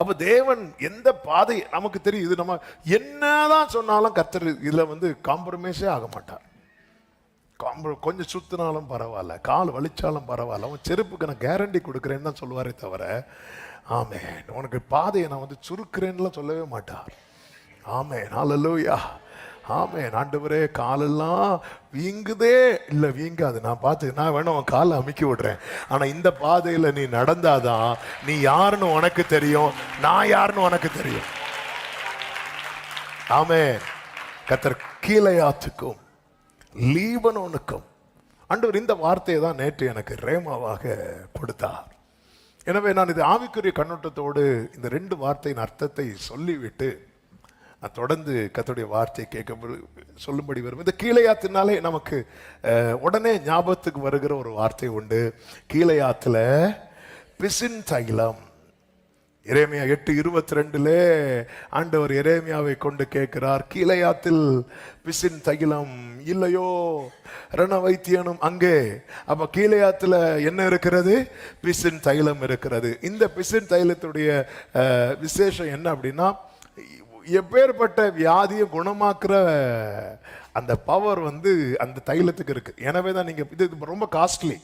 அப்போ தேவன் எந்த பாதை நமக்கு தெரியும் இது நம்ம என்னதான் சொன்னாலும் கத்தர் இதில் வந்து காம்ப்ரமைஸே ஆக மாட்டார். காம்ப்ர கொஞ்சம் சுத்தினாலும் பரவாயில்ல கால் வலிச்சாலும் பரவாயில்ல அவன் செருப்புக்கு நான் கேரண்டி கொடுக்குறேன்னு தான் சொல்லுவாரே தவிர ஆமே உனக்கு பாதையை நான் வந்து சுருக்குறேன்னுலாம் சொல்லவே மாட்டார். ஆமே ஹalleluya ஆமே ஆண்டவரே காலெல்லாம் வீங்குதே. இல்லை வீங்காது. நான் பார்த்து நான் வேணும் உன் காலை அமுக்கி விடுறேன். ஆனால் இந்த பாதையில் நீ நடந்தாதான் நீ யாருன்னு உனக்கு தெரியும் நான் யாருன்னு உனக்கு தெரியும். ஆமே கத்தர் கீழையாத்துக்கும் லீபனோனுக்கும் ஆண்டவர் இந்த வார்த்தையை தான் நேற்று எனக்கு ரேமாவாக கொடுத்தார். எனவே நான் இது ஆவிக்குரிய கண்ணோட்டத்தோடு இந்த ரெண்டு வார்த்தையின் அர்த்தத்தை சொல்லிவிட்டு நான் தொடர்ந்து கத்தோடைய வார்த்தை கேட்க சொல்லும்படி வரும். இந்த கீழையாத்தினாலே நமக்கு உடனே ஞாபகத்துக்கு வருகிற ஒரு வார்த்தை உண்டு. கீழையாத்துல பிசின் தைலம். இறைமையா எட்டு இருபத்தி ரெண்டுல ஆண்டவர் இறைமையாவை கொண்டு கேட்கிறார் கீழையாத்தில் பிசின் தைலம் இல்லையோ? ரண வைத்தியனும் அங்கே. அப்ப கீழையாத்துல என்ன இருக்கிறது? பிசின் தைலம் இருக்கிறது. இந்த பிசின் தைலத்துடைய விசேஷம் என்ன அப்படின்னா எப்பேற்பட்ட வியாதியை குணமாக்குற அந்த பவர் வந்து அந்த தைலத்துக்கு இருக்கு. எனவே தான் நீங்க இது ரொம்ப காஸ்ட்லி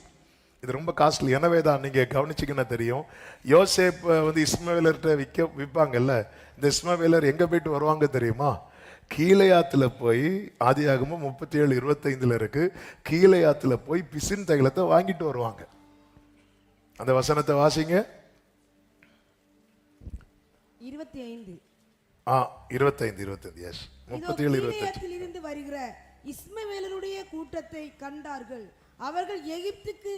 இது ரொம்ப காஸ்ட்லி எனவே தான் நீங்க கவனிச்சிங்கன்னா தெரியும். யோசேப் வந்து இஸ்மவேலர்கிட்ட விற்க விற்பாங்கல்ல? இந்த இஸ்மவேலர் எங்க போயிட்டு வருவாங்க தெரியுமா? கீழையாத்துல போய் ஆதியாகமும் முப்பத்தி ஏழு இருபத்தைந்துல இருக்கு. கீழையாத்துல போய் பிசின் தைலத்தை வாங்கிட்டு வருவாங்க. அந்த வசனத்தை வாசிங்க. இருபத்தி ஐந்து ஆ இருபத்தைந்து இருபத்தைந்து எஸ் முப்பத்தி ஏழு இருபத்தஞ்சு. வருகிற இஸ்மவேலருடைய கூட்டத்தை கண்டார்கள். அவர்கள் எகிப்துக்கு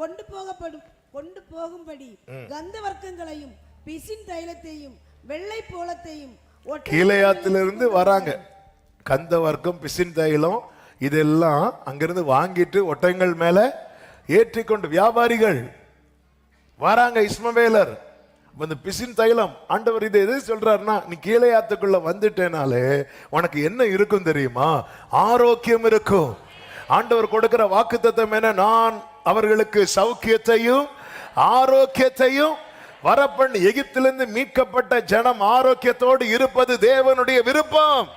கொண்டு போகப்படும் கொண்டு போகும்படி கந்த வர்க்கங்களையும் பிசின் தைலத்தையும் வெள்ளை போலத்தையும் கீழையாத்திலிருந்து வராங்க. கந்த வர்க்கம் பிசின் தைலம் இதெல்லாம் அங்கிருந்து வாங்கிட்டு ஒட்டகங்கள் மேல ஏற்றிக்கொண்டு வியாபாரிகள் வராங்க இஸ்மவேலர். இந்த பிசின் தைலம். ஆண்டவர் இதை எது சொல்றாருன்னா நீ கீழையாத்துக்குள்ள வந்துட்டேனாலே உனக்கு என்ன இருக்கும் தெரியுமா? ஆரோக்கியம் இருக்கும். ஆண்டவர் கொடுக்கிற வாக்குத்தத்தம் என்ன? நான் அவர்களுக்கு சௌக்கியத்தையும் ஆரோக்கியத்தையும் வரப்பண் எகிப்திலிருந்து மீட்கப்பட்ட ஜனம் ஆரோக்கியத்தோடு இருப்பது தேவனுடைய விருப்பம்.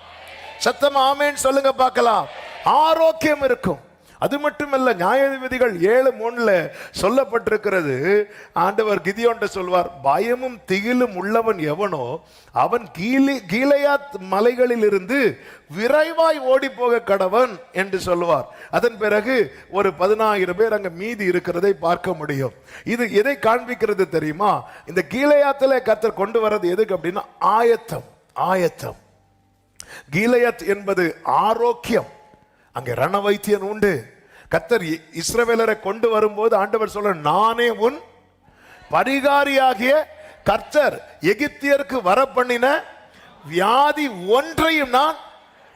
சத்தமா ஆமேன்னு சொல்லுங்க பார்க்கலாம். ஆரோக்கியம் இருக்கும். அது மட்டுமல்ல நியாயாதிபதிகள் ஏழு மூணுல சொல்லப்பட்டிருக்கிறது ஆண்டவர் கிதியோண்ட சொல்வார் பயமும் திகிலும் உள்ளவன் எவனோ அவன் கீழே கீழையாத் மலைகளில் இருந்து விரைவாய் ஓடி போக கடவன் என்று சொல்வார். அதன் பிறகு ஒரு பதினாயிரம் பேர் அங்க மீதி இருக்கிறதை பார்க்க முடியும். இது எதை காண்பிக்கிறது தெரியுமா? இந்த கீழையாத்துல கத்தர் கொண்டு வர்றது எதுக்கு அப்படின்னா ஆயத்தம் ஆயத்தம். கீலையத் என்பது ஆரோக்கியம். அங்கே ரண வைத்தியன் உண்டு. கத்தர் இ- இஸ்ரவேலரை கொண்டு வரும்போது ஆண்டவர் சொல்ற நானே உன் பரிகாரியாகிய கர்த்தர் எகிப்தியருக்கு வரப்பண்ணின வியாதி ஒன்றையும் நான்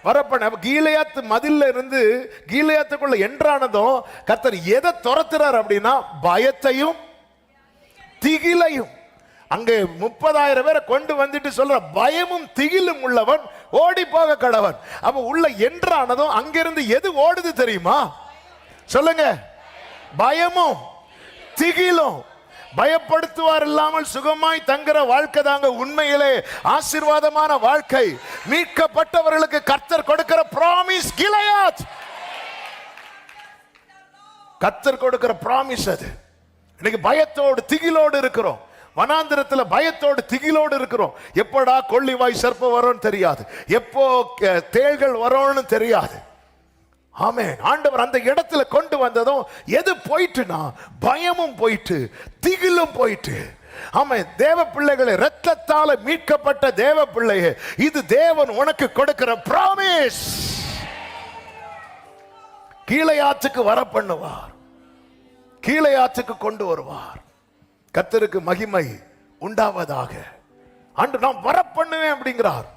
வரப்பண்ண கீழையாத்து கீலையாத்து மதில்ல இருந்து கீழையாத்துக்குள்ள என்றானதும் கர்த்தர் எதை துரத்துறார் அப்படின்னா பயத்தையும் திகிலையும். அங்கே முப்பதாயிரம் பேரை கொண்டு வந்துட்டு சொல்ற பயமும் திகிலும் உள்ளவன் ஓடி போக கடவன். அப்ப உள்ள என்றானதும் அங்கிருந்து எது ஓடுது தெரியுமா? சொல்லுங்க. பயமும் திகிலும் பயப்படுத்துவார் இல்லாமல் சுகமாய் தங்குற வாழ்க்கை தாங்க உண்மையிலே ஆசீர்வாதமான வாழ்க்கை. மீட்கப்பட்டவர்களுக்கு கர்த்தர் கொடுக்கிற ப்ராமிஸ் கிளையாத். கர்த்தர் கொடுக்கிற ப்ராமிஸ் அது. இன்னைக்கு பயத்தோடு திகிலோடு இருக்கிறோம். வனாந்திரத்துல பயத்தோடு திகிலோடு இருக்கிறோம். எப்படா கொள்ளிவாய் சர்ப்பம் வரும்னு தெரியாது. எப்போ தேள்கள் வரும்னு தெரியாது. ஆமே ஆண்டவர் அந்த இடத்துல கொண்டு வந்ததும் எது போயிட்டுனா பயமும் போயிட்டு திகிலும் போயிட்டு. ஆமே தேவ பிள்ளைகளை ரத்தத்தால மீட்கப்பட்ட தேவ பிள்ளையே இது தேவன் உனக்கு கொடுக்கிற ப்ராமிஸ் கீழையாற்றுக்கு வர பண்ணுவார். கீழையாற்றுக்கு கொண்டு வருவார். கத்தருக்கு மகிமை உண்டாவதாக. ஆண்டு நான் வர பண்ணுவேன் அப்படிங்கிறார்.